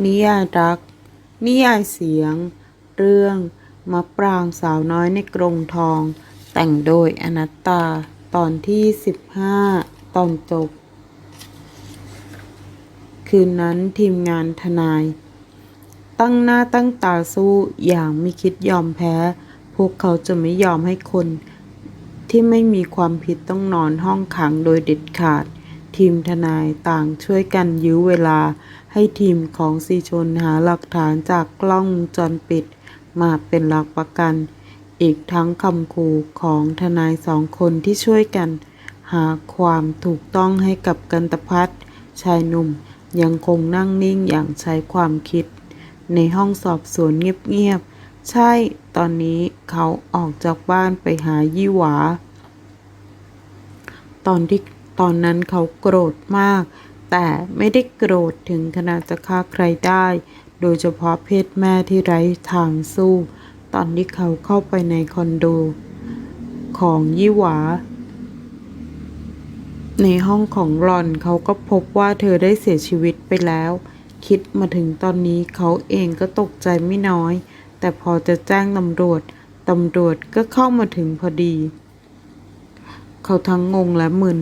นิยายรัก นิยายเสียง เรื่องมะปรางสาวน้อยในกรงทอง แต่งโดยอนัตตา ตอนที่ 15 ตอนจบ คืนนั้นทีมงานทนาย ตั้งหน้าตั้งตาสู้อย่างไม่คิดยอมแพ้ พวกเขาจะไม่ยอมให้คน ที่ไม่มีความผิดต้องนอนห้องขังโดยเด็ดขาด ทีมทนายต่างช่วยกันยื้อเวลา ให้ทีมของสีชนหาหลักฐานจากกล้องวงจรปิด มาเป็นหลักประกัน อีกทั้งคำขู่ของทนายสองคนที่ช่วยกัน หาความถูกต้องให้กับกันตพัฒน์ชายหนุ่มยังคงนั่งนิ่งอย่างใช้ความคิด ในห้องสอบสวนเงียบๆ ใช่ ตอนนี้เขาออกจากบ้านไปหายี่หวา ตอนที่ตอนนั้นเขาโกรธมาก แต่ไม่ได้โกรธถึงขนาดจะฆ่าใครได้ โดยเฉพาะเพศแม่ที่ไร้ทางสู้ ตอนที่เขาเข้าไปในคอนโด ของยี่หวา ในห้องของรอนเขาก็พบว่าเธอได้เสียชีวิตไปแล้ว คิดมาถึงตอนนี้เขาเองก็ตกใจไม่น้อย แต่พอจะแจ้งตำรวจตำรวจก็เข้ามาถึงพอดี เขาทั้งงงและมึน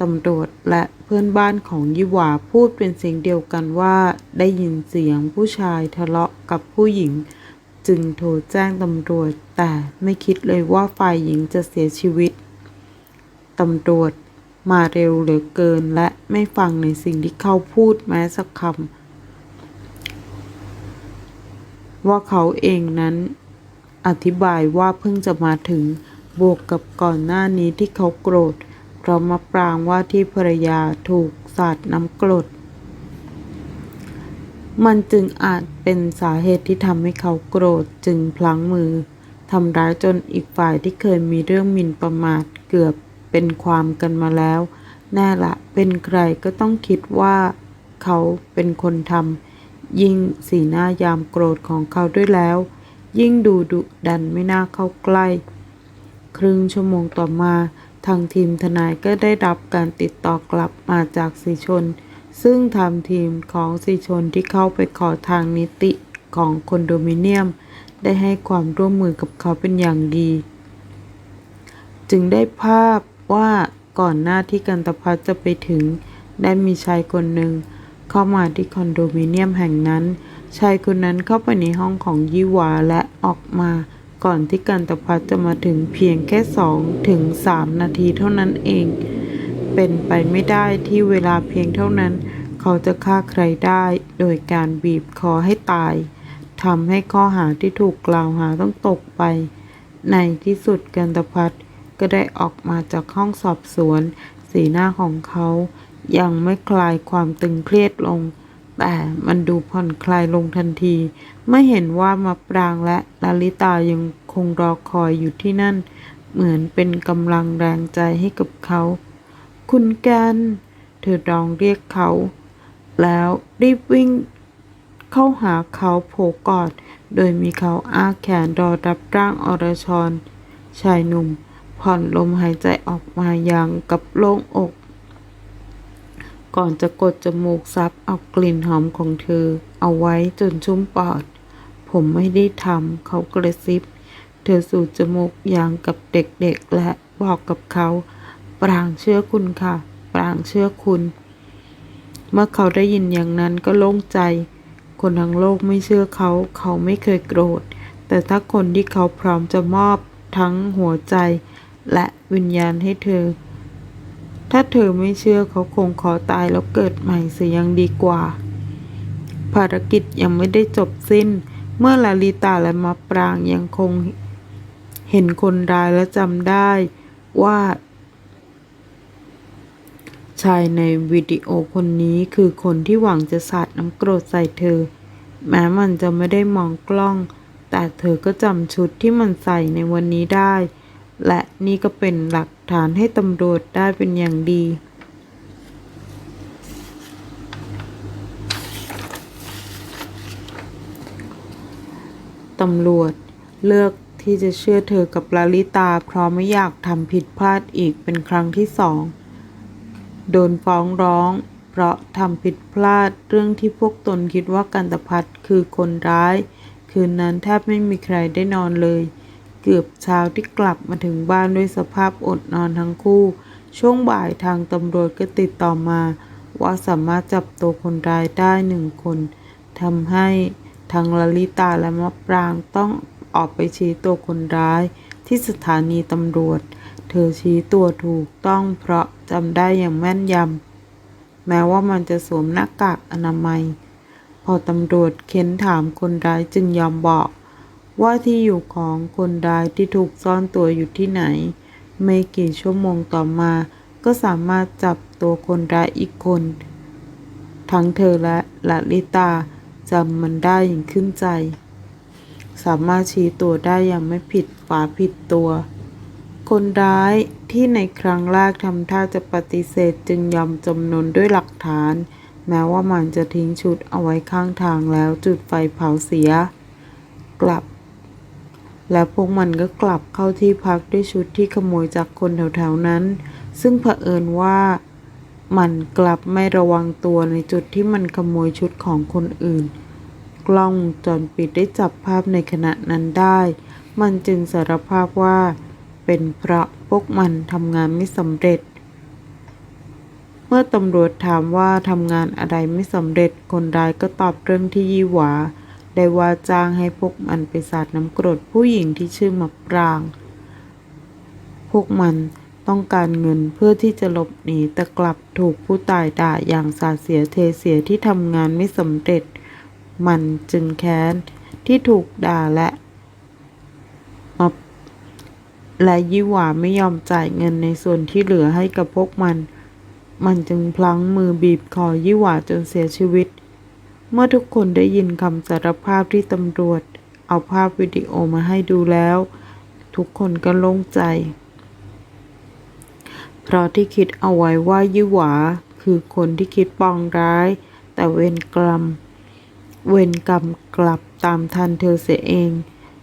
ตำรวจและเพื่อนบ้านของยี่หวาพูดเป็นเสียงเดียวกันว่า ได้ยินเสียงผู้ชายทะเลาะกับผู้หญิง จึงโทรแจ้งตำรวจ แต่ไม่คิดเลยว่าฝ่ายหญิงจะเสียชีวิตตำรวจมาเร็วเหลือเกินและไม่ฟังในสิ่งที่เขาพูดแม้สักคำว่าเขาเองนั้นอธิบายว่าเพิ่งจะมาถึงบวกกับก่อนหน้านี้ที่เขาโกรธ รามาปรางว่าที่ภรรยาถูกสาดน้ำกรด มันจึงอาจเป็นสาเหตุที่ทำให้เขาโกรธจึงพลั้งมือทำร้ายจนอีกฝ่ายที่เคยมีเรื่องหมิ่นประมาทเกือบเป็นความกันมาแล้ว แน่ละเป็นใครก็ต้องคิดว่าเขาเป็นคนทำยิ่งสีหน้ายามโกรธของเขาด้วยแล้ว ยิ่งดูดุดันไม่น่าเข้าใกล้ ครึ่งชั่วโมงต่อมา ทางทีมทนายก็ได้รับการติดต่อกลับมาจากสีชน ซึ่งทำทีมของสีชนที่เข้าไปขอทางนิติของคอนโดมิเนียม ได้ให้ความร่วมมือกับเขาเป็นอย่างดี จึงได้ภาพว่าก่อนหน้าที่กันตพัฒจะไปถึง ได้มีชายคนหนึ่งเข้ามาที่คอนโดมิเนียมแห่งนั้น ชายคนนั้นเข้าไปในห้องของยี่หวาและออกมา ก่อนที่กันตพัฒจะมาถึงเพียงแค่สองถึงสามนาทีเท่านั้นเอง เป็นไปไม่ได้ที่เวลาเพียงเท่านั้น เขาจะฆ่าใครได้โดยการบีบคอให้ตายทำให้ข้อหาที่ถูกกล่าวหาต้องตกไป ในที่สุดกันตพัฒก็ได้ออกมาจากห้องสอบสวน สีหน้าของเขายังไม่คลายความตึงเครียดลง แต่มันดูผ่อนคลายลงทันทีเมื่อเห็นว่ามาปรางและลาลิตายังคงรอคอยอยู่ที่นั่น เหมือนเป็นกำลังแรงใจให้กับเขา คุณแกนเธอร้องเรียกเขา แล้วรีบวิ่งเข้าหาเขาโผกอด โดยมีเขาอ้าแขนรอรับร่างอรชร ชายหนุ่มผ่อนลมหายใจออกมาอย่างกับโล่งอก ก่อนจะกดจมูกซับเอากลิ่นหอมของเธอ เอาไว้จนชุ่มปอด ผมไม่ได้ทำเขากระซิบ เธอสูดจมูกอย่างกับเด็กๆและบอกกับเขา ปรางเชื่อคุณค่ะ ปรางเชื่อคุณ เมื่อเขาได้ยินอย่างนั้นก็โล่งใจ คนทั้งโลกไม่เชื่อเขา เขาไม่เคยโกรธ แต่ถ้าคนที่เขาพร้อมจะมอบทั้งหัวใจ และวิญญาณให้เธอ ถ้าเธอไม่เชื่อเขาคงขอตายแล้วเกิดใหม่เสียยังดีกว่า ภารกิจยังไม่ได้จบสิ้น เมื่อลาลิตาและมาปรางยังคงเห็นคนร้ายและจำได้ว่า ชายในวิดีโอคนนี้คือคนที่หวังจะสาดน้ำกรดใส่เธอ แม้มันจะไม่ได้มองกล้อง แต่เธอก็จำชุดที่มันใส่ในวันนี้ได้ และนี่ก็เป็นหลัก ฐานให้ตำรวจได้เป็นอย่างดี ตำรวจเลือกที่จะเชื่อเธอกับลาลิตา เพราะไม่อยากทำผิดพลาดอีกเป็นครั้งที่สอง โดนฟ้องร้อง เพราะทำผิดพลาดเรื่องที่พวกตนคิดว่ากันตพัฒคือคนร้าย คืนนั้นแทบไม่มีใครได้นอนเลย เกือบเช้าที่กลับมาถึงบ้านด้วยสภาพอดนอนทั้งคู่ ช่วงบ่ายทางตำรวจก็ติดต่อมา ว่าสามารถจับตัวคนร้ายได้หนึ่งคนทำให้ทางลลิตาและมะปรางต้องออกไปชี้ตัวคนร้ายที่สถานีตำรวจ เธอชี้ตัวถูกต้องเพราะจำได้อย่างแม่นยำ แม้ว่ามันจะสวมหน้ากากอนามัย พอตำรวจเค้นถามคนร้ายจึงยอมบอก ว่าที่อยู่ของคนร้ายที่ถูกซ่อนตัวอยู่ที่ไหน ไม่กี่ชั่วโมงต่อมา ก็สามารถจับตัวคนร้ายอีกคน ทั้งเธอและลาลิตาจำมันได้อย่างขึ้นใจ สามารถชี้ตัวได้อย่างไม่ผิดฝาผิดตัว คนร้ายที่ในครั้งแรกทำท่าจะปฏิเสธจึงยอมจำนนด้วยหลักฐาน แม้ว่ามันจะทิ้งชุดเอาไว้ข้างทางแล้วจุดไฟเผาเสีย กลับ และพวกมันก็กลับเข้าที่พักด้วยชุดที่ขโมยจากคนแถวๆนั้น ซึ่งเผอิญว่ามันกลับไม่ระวังตัวในจุดที่มันขโมยชุดของคนอื่น กล้องวงจรปิดได้จับภาพในขณะนั้นได้ มันจึงสารภาพว่า เป็นเพราะพวกมันทำงานไม่สำเร็จ เมื่อตำรวจถามว่าทำงานอะไรไม่สำเร็จ คนร้ายก็ตอบเรื่องที่ยี่หวา ได้ว่าจ้างให้พวกมันไปสาดน้ำกรดผู้หญิงที่ชื่อมะปราง พวกมันต้องการเงินเพื่อที่จะหลบหนีแต่กลับถูกผู้ตายด่าอย่างสาเสียเทเสียที่ทำงานไม่สำเร็จ มันจึงแค้นที่ถูกด่าและมาและยี่หวาไม่ยอมจ่ายเงินในส่วนที่เหลือให้กับพวกมัน มันจึงพลั้งมือบีบคอยี่หวาจนเสียชีวิต เมื่อทุกคนได้ยินคำสารภาพที่ตำรวจ เอาภาพวิดีโอมาให้ดูแล้ว ทุกคนก็โล่งใจ เพราะที่คิดเอาไว้ว่ายี่หวาคือคนที่คิดปองร้าย แต่เวรกรรม เวรกรรมกลับตามทันเธอเสียเอง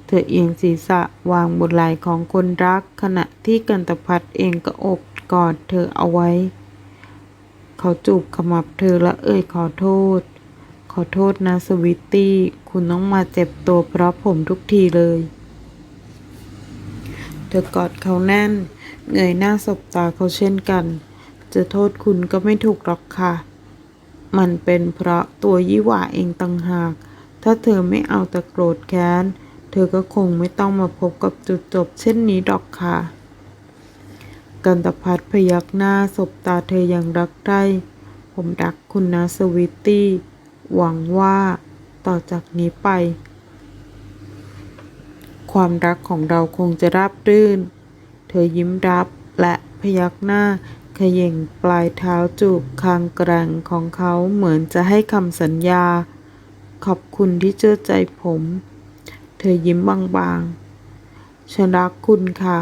เธอเอียงศีรษะวางบนไหล่ของคนรัก ขณะที่กันตพัฒเองก็อบกอดเธอเอาไว้ เขาจูบขมับเธอและเอ่ยขอโทษ อโทษนะสวิตตี้ คุณต้องมาเจ็บตัวเพราะผมทุกทีเลย เธอกอดเขาแน่น เงยหน้าสบตาเขาเช่นกัน จะโทษคุณก็ไม่ถูกหรอกค่ะ มันเป็นเพราะตัวยี่หว่าเองต่างหาก ถ้าเธอไม่เอาแต่โกรธแค้น เธอก็คงไม่ต้องมาพบกับจุดจบเช่นนี้ดอกค่ะกันตพัฒพยักหน้าสบตาเธออย่างรักใคร่ผมรักคุณนะสวิตตี้ หวังว่าต่อจากนี้ไป ความรักของเราคงจะราบรื่น เธอยิ้มรับและพยักหน้าขย่งปลายเท้าจูบคางแกร่งของเขาเหมือนจะให้คำสัญญา ขอบคุณที่เชื่อใจผม เธอยิ้มบางๆ ฉันรักคุณค่ะ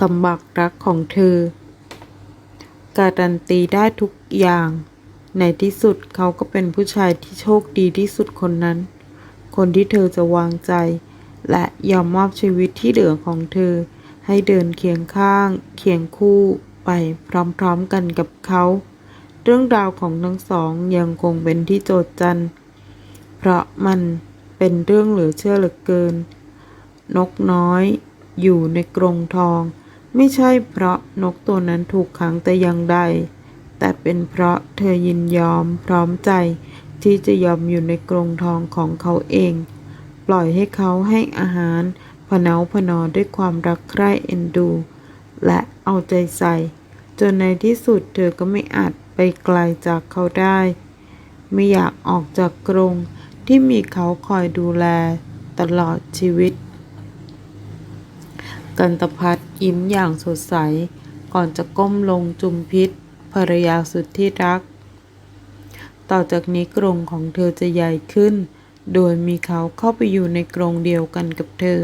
คำบักรักของเธอ การันตีได้ทุกอย่าง ในที่สุดเขาก็เป็นผู้ชายที่โชคดีที่สุดคนนั้น คนที่เธอจะวางใจ และยอมมอบชีวิตที่เหลือของเธอ ให้เดินเคียงข้าง เคียงคู่ไปพร้อมๆกันกับเขา เรื่องราวของทั้งสองยังคงเป็นที่โจทย์จันเพราะมันเป็นเรื่องเหลือเชื่อเหลือเกิน นกน้อย อยู่ในกรงทอง ไม่ใช่เพราะนกตัวนั้นถูกขังแต่อย่างใด แต่เป็นเพราะเธอยินยอมพร้อมใจที่จะยอมอยู่ในกรงทองของเขาเอง ปล่อยให้เขาให้อาหารพเนาพนอด้วยความรักใคร่เอ็นดู และเอาใจใส่ จนในที่สุดเธอก็ไม่อาจไปไกลจากเขาได้ ไม่อยากออกจากกรงที่มีเขาคอยดูแลตลอดชีวิต กันตพัฒยิ้มอย่างสดใส ก่อนจะก้มลงจุมพิษ ภรรยาสุดที่รัก ต่อจากนี้กรงของเธอจะใหญ่ขึ้น โดยมีเขาเข้าไปอยู่ในกรงเดียวกันกับเธอ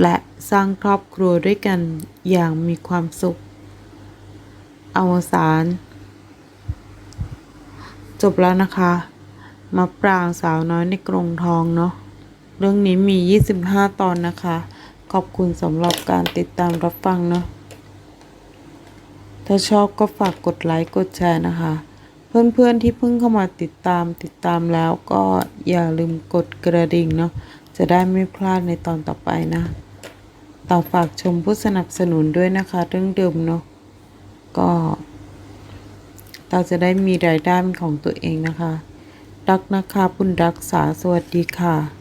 และสร้างครอบครัวด้วยกันอย่างมีความสุข อวสานจบแล้วนะคะมาปรางสาวน้อยในกรงทองเนาะเรื่องนี้มี 25 ตอนนะคะ ขอบคุณสำหรับการติดตามรับฟังเนาะ ถ้าชอบก็ฝากกดไลค์กดแชร์นะคะ เพื่อนๆที่เพิ่งเข้ามาติดตามติดตามแล้วก็อย่าลืมกดกระดิ่งเนาะจะได้ไม่พลาดในตอนต่อไปนะ ต่อฝากชมผู้สนับสนุนด้วยนะคะ เรื่องเดิมเนาะก็เราจะได้มีรายได้เป็นของตัวเองนะคะ รักนะคะบุญรักษาสวัสดีค่ะ